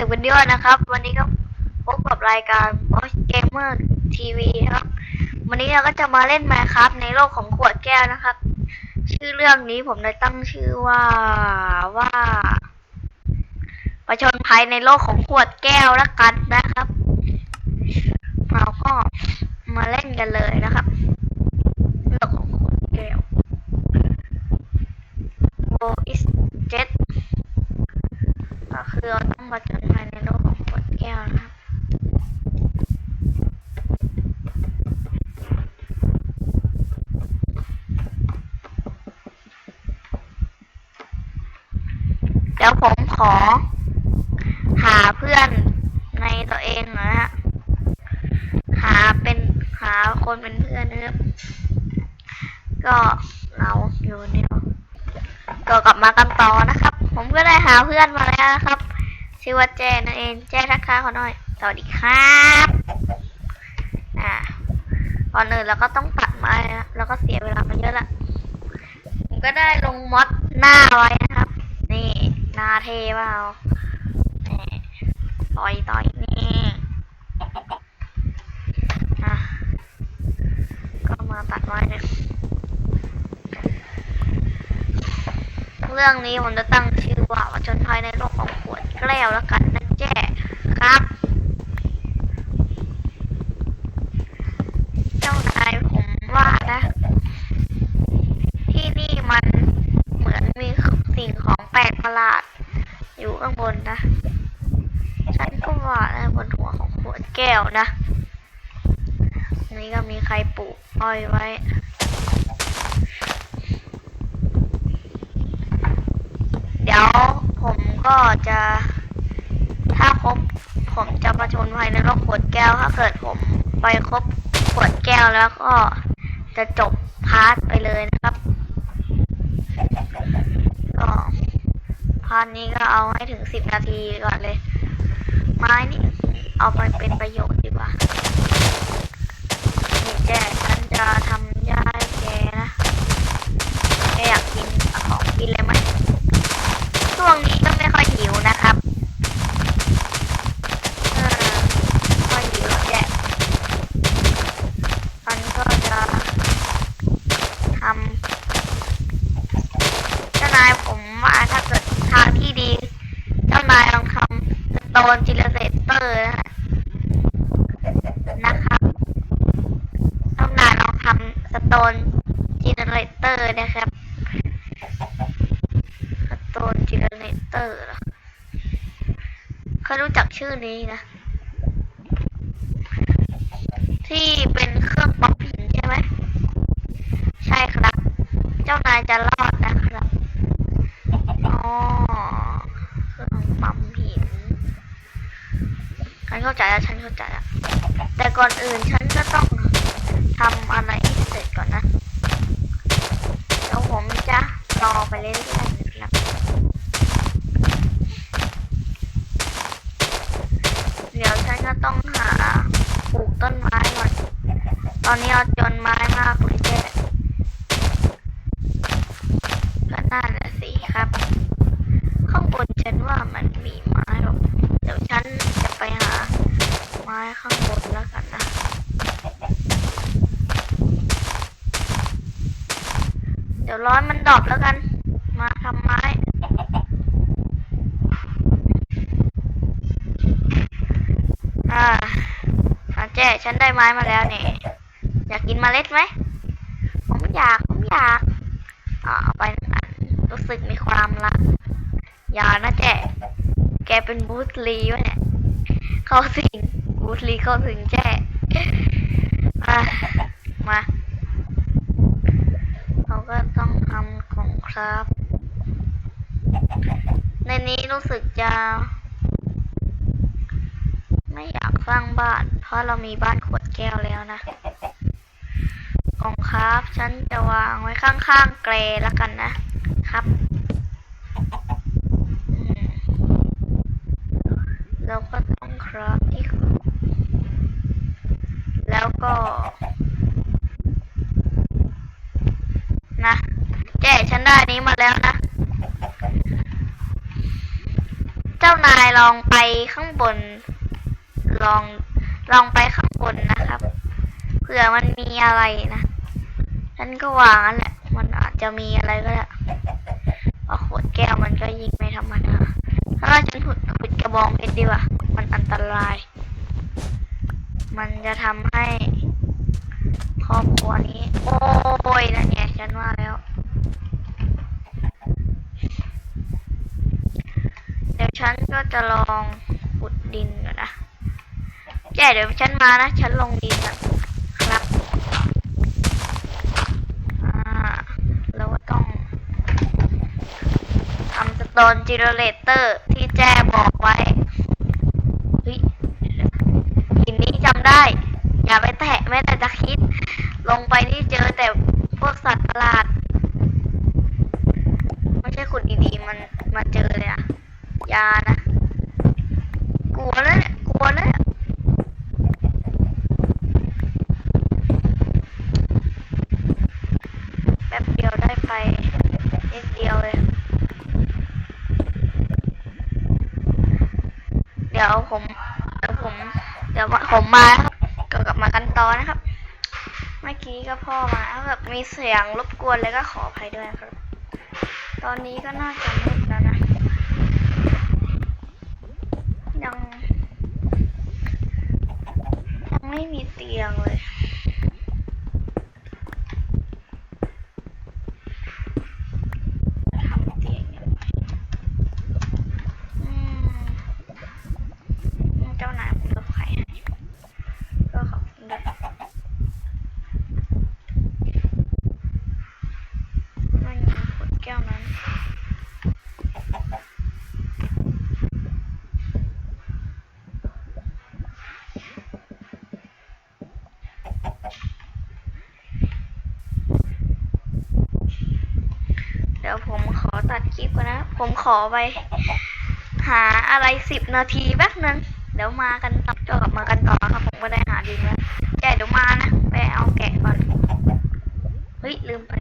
สึกวิดีโอนะครับ วันนี้ก็พบกับรายการ Boss Gamer TV นะครับ วันนี้เราก็จะมาเล่น Minecraft ในโลกของขวดแก้วนะครับ ชื่อเรื่องนี้ผมได้ตั้งชื่อว่าว่าประชนภัยในโลกของขวดแก้วแล้วกันนะครับ เราก็มาเล่นกันเลยนะครับโลกของขวดแก้ว Go is jet ก็คือเราต้องมาจนภายในโลกของขวดแก้วนะครับ เดี๋ยวผมขอ หาเพื่อนในตัวเองหนะฮะ หาเป็นหาคนเป็นเพื่อนนะครับ ก็เราอยู่เนี่ยก็กลับมากันต่อนะครับ ผมก็ได้หาเพื่อนมาแล้วนะครับ ชื่อว่าแจนั่นเองแจทักทายเขาหน่อย สวัสดีครับอ่าก่อนอื่นเราก็ต้องตัดไม้นะแล้วก็เสียเวลามาเยอะละ ผมก็ได้ลงมอดหน้าไว้นะครับ นี่หน้า เทเปล่าต่อยต่อยนี่อะก็มาตัดไว้เนี่ยเรื่องนี้ผมจะตั้งชื่อว่าชนภายในโลกของขวดแก้วแล้วกันนะแจ้ครับ เจ้านายผมว่านะ ที่นี่มันเหมือนมีสิ่งของแปลกประหลาด อยู่ข้างบนนะ ฉันก็ว่านะบนหัวของขวด แก้วนะ นี่ก็มีใครปลูกอ้อยไว้เดี๋ยวผมก็จะ ถ้าครบผมจะประชนภัยในโลกขวดแก้วถ้าเกิดผมไปครบขวดแก้วแล้วก็จะจบพาร์ทไปเลยนะครับก็พาร์ทนี้ก็เอาให้ถึงสิบนาทีก่อนเลย ไม้นี่ เอาไปเป็นประโยชน์ดีกว่านี่แจ้ฉันจะทำย่าให้แกนะแกอยากกินเอาของกินเลยไหมช่วงนี้ก็ไม่ค่อยหิวนะครับเออไม่ค่อยหิวหรอกแจ้ฉันก็จะทำ เจ้านายผมว่าถ้าเกิดทางที่ดี เจ้านายลองทำสโตนจิเลเตเตอร์นะครับ เจ้านายลองทำสโตนจิเลเตอร์นะครับสโตนจิเลเตอร์เคยรู้จักชื่อนี้นะ ที่เป็นเครื่องป๊อปหินใช่ไหมใช่ครับ เจ้านายจะรอดนะครับอ๋อเครื่องปั๊มหินฉันเข้าใจแล้วฉันเข้าใจแล้วแต่ก่อนอื่นฉันก็ต้อง ทำอะไรให้เสร็จก่อนนะเดี๋ยวผมจะรอไปเรื่อยๆนะครับเดี๋ยวฉันก็ต้องหาปลูกต้นไม้ก่อน ตอนนี้เอาจนไม้มากเลยเจ๊ก็น่าน่ะสิครับ ข้างบนฉันว่ามันมีไม้หรอกเดี๋ยวฉันจะไปหาไม้ข้างบนแล้วกันนะ เดี๋ ยวร้อนมันดอปแล้วกัน มาทำไม้ อ่าอาเจ๊ฉันได้ไม้มาแล้วเนี่ยอยากกินเมล็ดไหม ผมอยาก ผมอยากอ่าเอาไปอันรู้สึกมีความรักอย่านะแจ๊แกเป็นบูธลีวะเนี่ย เข้าสิงบูธลีเข้าสิงแจ๊อะมาเราก็ต้องท ครับ ในนี้รู้สึกจะ ไม่อยากสร้างบ้าน เพราะเรามีบ้านขวดแก้วแล้วนะกองครับ ฉันจะวางไว้ข้างๆเกรแล้วกันนะครับอืมแล้วก็ต้องครับที่แล้วก็ นะแจ้ฉันได้นี้มาแลองไปข้างบน ลองลองไปข้างบนนะครับเผื่อมันมีอะไรนะฉันก็วางนั่นแหละ มันอาจจะมีอะไรก็ได้เพราะขวดแก้วมันก็ยิงไม่ธรรมดาถ้าฉันขุดขุดกระบองเพชรดีกว่า มันอันตราย มันจะทำให้ครอบครัวนี้ โอ้ยนั่นไงฉันว่าแล้ว เดี๋ยว ฉันก็จะลองขุดดินก่อนนะแย่เดี๋ยวฉันมานะ ฉันลงดินนะครับอ่าแล้วก็ต้องทำสโตนจิโรเลเตอร์ที่แจ้บอกไว้เฮ้ยหินนี้จำได้ อย่าไปแตะแม้แต่จะคิด ลงไปนี่เจอแต่พวกสัตว์ประหลาด ไม่ใช่ขุดดีๆ มันมาเจอเลยนะ ยานะ กลัวแล้วเนี่ยกลัวแล้วเนี่ยแป๊บเดียวได้ไปนิดเดียวเลย เดี๋ยวผมเดี๋ยวผมเดี๋ยวผมมาครับก็กลับมากันต่อนะครับ เมื่อกี้ก็พ่อมาแล้วแบบมีเสียงรบกวนเลยก็ขออภัยด้วยครับ ตอนนี้ก็น่าจะมืดแล้วนะ ยัง ยัง ไม่มีเตียงเลย ทำเตียงยังไงอืมเจ้านายผมเลือกใครให้ก็ขอบคุณด้วยไม่มีขวดแก้วนั้น เดี๋ยวผมขอ ตัดคลิปก่อนนะ ผมขอไป หาอะไรสิบนาทีแป๊บนึง เดี๋ยวมากันต่อจกลับมากันต่อครับผมก็ได้หาดินแล้วแกเดี๋ยวมานะ ไปเอาแกะก่อน เฮ้ย ลืมไป